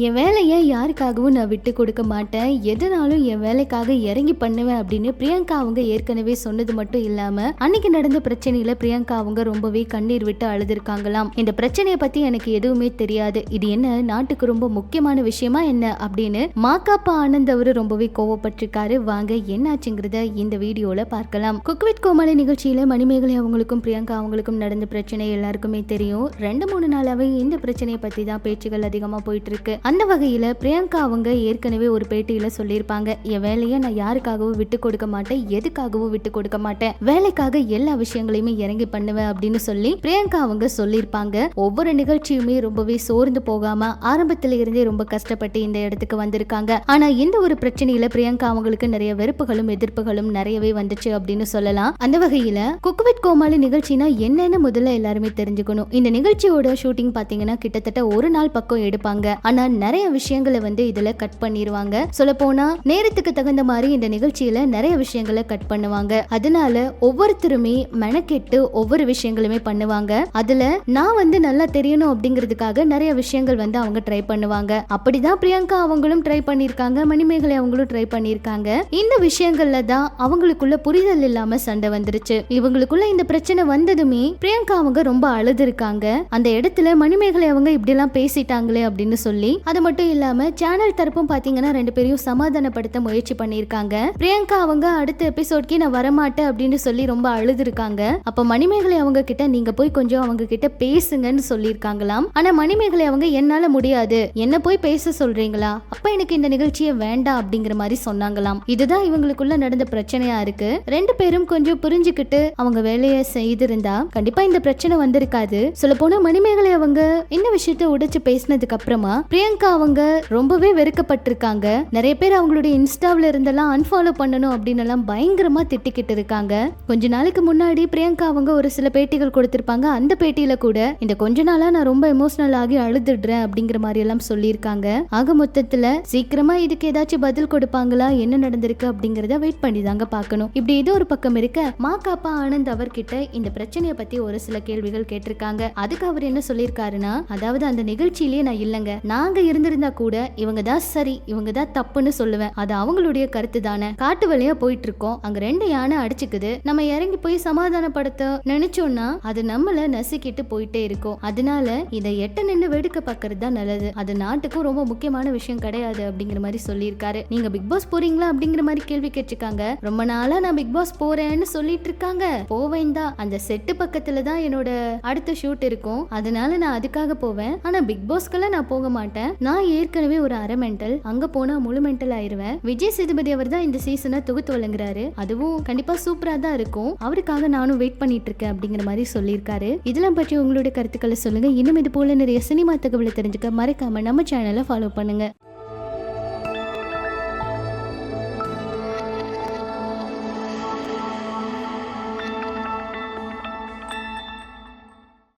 என் வேலையை யாருக்காகவும் நான் விட்டு கொடுக்க மாட்டேன். எதுனாலும் என் வேலைக்காக இறங்கி பண்ணுவேன் அப்படின்னு பிரியங்கா அவங்க ஏற்கனவே சொன்னது மட்டும் இல்லாம அன்னைக்கு நடந்த பிரச்சனையில பிரியங்கா அவங்க ரொம்பவே கண்ணீர் விட்டு அழுதுருக்காங்களாம். இந்த பிரச்சனையை பத்தி எனக்கு எதுவுமே தெரியாது. இது என்ன நாட்டுக்கு ரொம்ப முக்கியமான விஷயமா என்ன அப்படின்னு மாக்காப்பா ஆனந்த் அவரு ரொம்பவே கோவப்பட்டிருக்காரு. வாங்க என்னாச்சுங்கிறத இந்த வீடியோல பார்க்கலாம். குக்வித் கோமலை நிகழ்ச்சியில மணிமேகலை அவங்களுக்கும் பிரியங்கா அவங்களுக்கும் நடந்த பிரச்சனை எல்லாருக்குமே தெரியும். ரெண்டு மூணு நாளாவே இந்த பிரச்சனையை பத்தி தான் பேச்சுகள் அதிகமா போயிட்டு இருக்கு. அந்த வகையில் பிரியங்கா அவங்க ஏற்கனவே ஒரு பேட்டியில் சொல்லியிருப்பாங்க என் வேலையை நான் யாருக்காகவும் விட்டு கொடுக்க மாட்டேன் எதுக்காகவும் விட்டு கொடுக்க மாட்டேன்? வேலைக்காக எல்லா விஷயங்களையுமே இறங்கி பண்ணுவேன் அப்படின்னு சொல்லி பிரியங்கா அவங்க சொல்லியிருப்பாங்க. ஒவ்வொரு நிகழ்ச்சியுமே ரொம்பவே சோர்ந்து போகாம ஆரம்பத்தில் இருந்தே ரொம்ப கஷ்டப்பட்டு இந்த இடத்துக்கு வந்திருக்காங்க. ஆனா இந்த ஒரு பிரச்சனையில பிரியங்கா அவங்களுக்கு நிறைய வெறுப்புகளும் எதிர்ப்புகளும் நிறையவே வந்துச்சு அப்படின்னு சொல்லலாம். அந்த வகையில குக்விட் கோமாளி நிகழ்ச்சினா என்னன்னு முதல்ல எல்லாருமே தெரிஞ்சுக்கணும். இந்த நிகழ்ச்சியோட ஷூட்டிங் பாத்தீங்கன்னா கிட்டத்தட்ட ஒரு நாள் பக்கம் எடுப்பாங்க. ஆனா நிறைய விஷயங்களை வந்து இதுல கட் பண்ணிடுவாங்க சொல்ல போனா நேரத்துக்கு தகுந்த மாதிரி இந்த நிகழ்ச்சியில நிறைய விஷயங்களை கட் பண்ணுவாங்க. அதனால ஒவ்வொருத்தருமே மெனக்கெட்டு ஒவ்வொரு விஷயங்களுமே பண்ணுவாங்க. அதுல நான் வந்து நல்லா தெரியணும் அப்படிங்கிறதுக்காக நிறைய விஷயங்கள் வந்து அவங்க ட்ரை பண்ணுவாங்க. அப்படிதான் பிரியங்கா அவங்களும் ட்ரை பண்ணிருக்காங்க. மணிமேகலை அவங்களும் ட்ரை பண்ணிருக்காங்க. இந்த விஷயங்கள்ல தான் அவங்களுக்குள்ள புரிதல் இல்லாம சண்டை வந்துருச்சு. இவங்களுக்குள்ள இந்த பிரச்சனை வந்ததுமே பிரியங்கா அவங்க ரொம்ப அழுதுருக்காங்க. அந்த இடத்துல மணிமேகலை அவங்க இப்படி எல்லாம் பேசிட்டாங்களே அப்படின்னு சொல்லி அது மட்டும் இல்லாம சேனல் தரப்பும் பாத்தீங்கன்னா ரெண்டு பேரையும் சமாதானப்படுத்த முயற்சி பண்ணிருக்காங்க பிரியங்கா அவங்க அடுத்த எபிசோட்கே நான் வரமாட்டேன் அப்படின்னு சொல்லி ரொம்ப அழுதுருக்காங்க. அப்ப மணிமேகலை அவங்க கிட்ட நீங்க போய் கொஞ்சம் அவங்க கிட்ட பேசுங்கன்னு சொல்லியிருக்காங்களாம். ஆனா மணிமேகலை அவங்க என்னால முடியாது. என்ன போய் பேச சொல்றீங்களா? அப்ப எனக்கு இந்த நிகழ்ச்சியை வேண்டாம் அப்படிங்கிற மாதிரி சொன்னாங்களாம். இதுதான் இவங்களுக்குள்ள நடந்த பிரச்சனையா இருக்கு. ரெண்டு பேரும் கொஞ்சம் புரிஞ்சுக்கிட்டு அவங்க வேலையை செய்திருந்தா கண்டிப்பா இந்த பிரச்சனை வந்திருக்காது. சொல்ல போனா மணிமேகலை அவங்க இந்த விஷயத்த உடைச்சு பேசினதுக்கு அப்புறமா பிரியங்கா அவங்க ரொம்பவே வெறுக்கப்பட்டிருக்காங்க. நிறைய பேர் அவங்களுடைய இன்ஸ்டாவில் இருந்தெல்லாம் அன்ஃபாலோ பண்ணணும் அப்படின்னு எல்லாம் பயங்கரமா திட்டிக்கிட்டு இருக்காங்க. கொஞ்ச நாளைக்கு முன்னாடி பிரியங்கா அவங்க ஒரு சில பேட்டிகள் கொடுத்திருப்பாங்க. அந்த பேட்டியில கூட இந்த கொஞ்ச நாளா நான் ரொம்ப எமோஷனல் ஆகி அழுதுடுறேன் அப்படிங்கிற மாதிரி எல்லாம் சொல்லியிருக்காங்க. ஆக மொத்தத்துல சீக்கிரமா இதுக்கு ஏதாச்சும் பதில் கொடுப்பாங்களா? என்ன நடந்திருக்கு அப்படிங்கறத வெயிட் பண்ணி தாங்க பார்க்கணும். இப்படி இது ஒரு பக்கம் இருக்க மா காப்பா ஆனந்த் அவர்கிட்ட இந்த பிரச்சனையை பத்தி ஒரு சில கேள்விகள் கேட்டிருக்காங்க. அதுக்கு அவர் என்ன சொல்லியிருக்காருன்னா அதாவது அந்த நிகழ்ச்சியிலேயே நான் இல்லைங்க. நாங்க இருந்திருந்தா கூட இவங்க தான் சரி இவங்க தான் தப்புன்னு சொல்லுவேன். அது அவங்களுடைய கருத்து தானே. காட்டு வழியா போயிட்டு இருக்கோம் அங்க ரெண்டு யானை அடிச்சுக்குது. நம்ம இறங்கி போய் சமாதானப்படுத்த நினைச்சோம்னா அது நம்மள நசுக்கிட்டு போயிட்டே இருக்கும். அதனால இதை எட்ட நின்று வேடிக்கை பார்க்கறது தான் நல்லது. அது நாட்டுக்கும் ரொம்ப முக்கியமான விஷயம் கிடையாது அப்படிங்கிற மாதிரி சொல்லியிருக்காரு. நீங்க பிக் பாஸ் போறீங்களா அப்படிங்கிற மாதிரி கேள்வி கேட்டிருக்காங்க. ரொம்ப நாளா நான் பிக் பாஸ் போறேன்னு சொல்லிட்டு இருக்காங்க போவேன் தான். அந்த செட்டு பக்கத்துல தான் என்னோட அடுத்த ஷூட் இருக்கும். அதனால நான் அதுக்காக போவேன். ஆனா பிக் பாஸ்க்கெல்லாம் நான் போக மாட்டேன். நான் ஏற்கனவே ஒரு அரை மென்டல் அங்க போனா முழு மென்டல் ஆயிருவேன். விஜய் சேதுபதி அவர் தான் இந்த சீசனை தொகுத்து வழங்குறாரு. அதுவும் கண்டிப்பா சூப்பரா தான் இருக்கும். அவருக்காக நானும் வெயிட் பண்ணிட்டு இருக்கேன் அப்படிங்கிற மாதிரி சொல்லியிருக்காரு. இதெல்லாம் பற்றி உங்களுடைய கருத்துக்களை சொல்லுங்க. இன்னும் இது போல நிறைய சினிமா தகவலை தெரிஞ்சுக்க மறக்காம நம்ம சேனலை ஃபாலோ பண்ணுங்க.